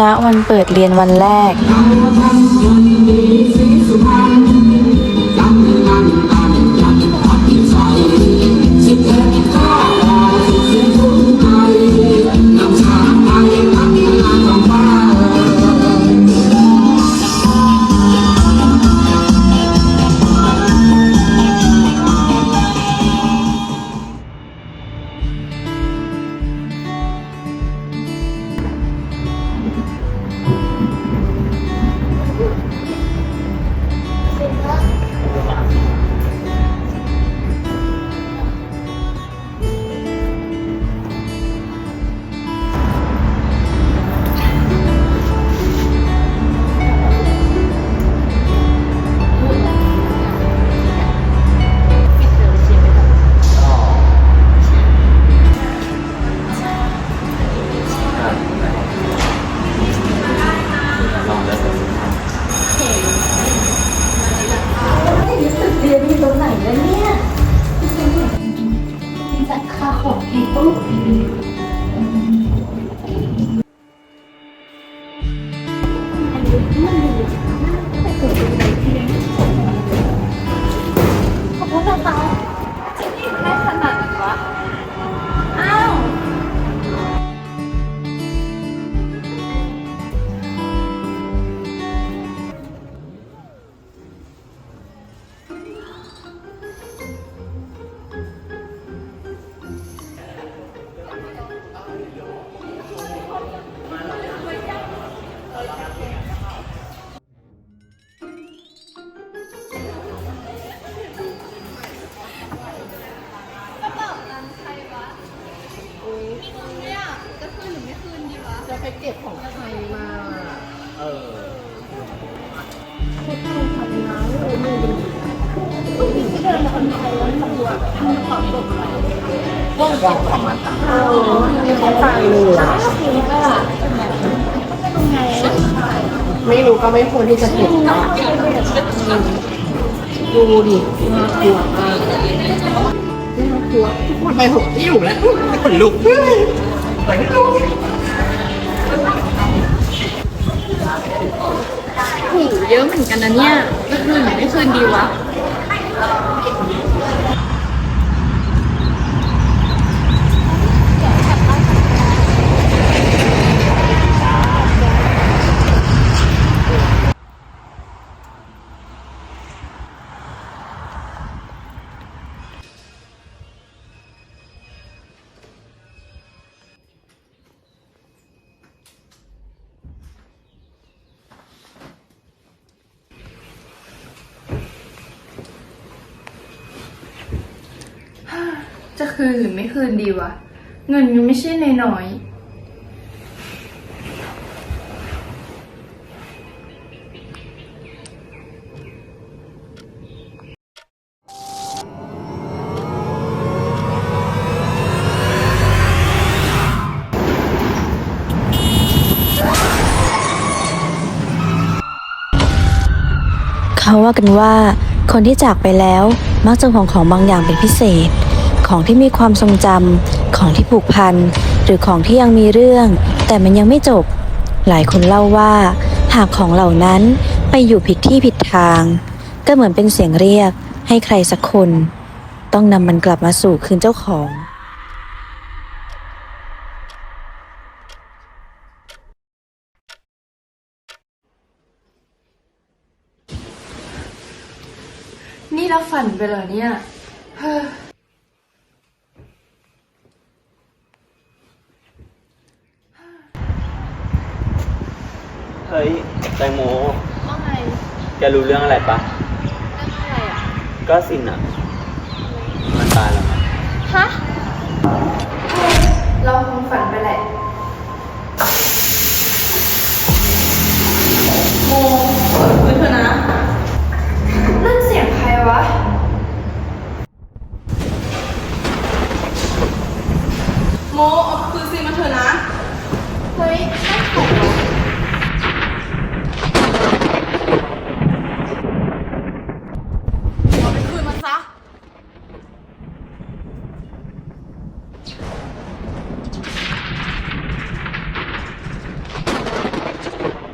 ณวันเปิดเรียนวันแรก ขอบคุ เก็บของใครมา เออว่างเก็บของมันต่างเออเขาตายเลยอะไม่รู้ก็ไม่ควรที่จะเก็บนะดูดิน่ากลัวมากน่ากลัวมันไปหกที่อยู่แล้วขนลุกไปลุกโหเยอะเหมือนกันนะเนี่ยก็คืนหรือไม่คืนดีวะ คืนหรือไม่คืนดีวะ เงินยังไม่ใช่นน้อยเขาว่ากันว่าคนที่จากไปแล้วมักจะห่วงของบางอย่างเป็นพิเศษ ของที่มีความทรงจำของที่ผูกพัน หรือของที่ยังมีเรื่อง แต่มันยังไม่จบ หลายคนเล่าว่า หากของเหล่านั้นไปอยู่ผิดที่ผิดทาง ก็เหมือนเป็นเสียงเรียกให้ใครสักคน ต้องนำมันกลับมาสู่คืนเจ้าของนี่เราฝันไปเหรอเนี่ย เฮ้อ เฮ้ย แตงโมว่าไงแกรู้เรื่องอะไรปะเรื่องอะไรอะ ก็สินอะ มันตายแล้วนะฮะ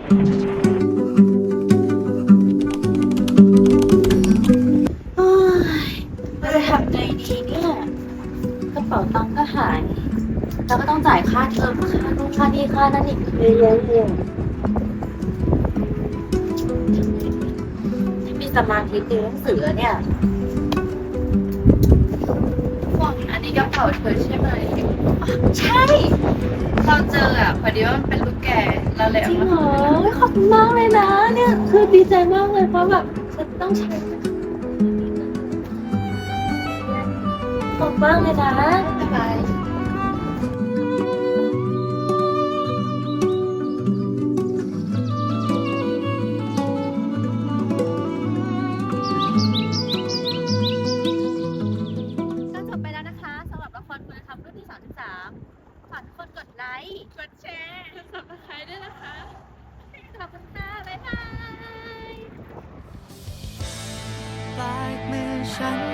เราจะทำไงดีเนี่ยกระเป๋าตังค์ก็หาย เราก็ต้องจ่ายค่าเทอมค่านู่นค่านี่ค่านั่นอีกเยอะแยะเลยที่มีสมาธิติวหนังสือเนี่ย เป๋าเธอใช่ไหมใช่ เราเจออะพอดีว่ามันเป็นลูกแกะเราเลยจเอาริงมาเหรอขอบคุณมากเลยนะ เนี่ยคือดีใจมากเลยเพราะแบบฉันต้องใช้ขอบคุณมากเลยนะบ๊ายบาย ไลค์กดแชร์กดซับสไครต์ด้วยนะคะ ขอบคุณค่ะ บ๊ายบาย ปลายมือฉัน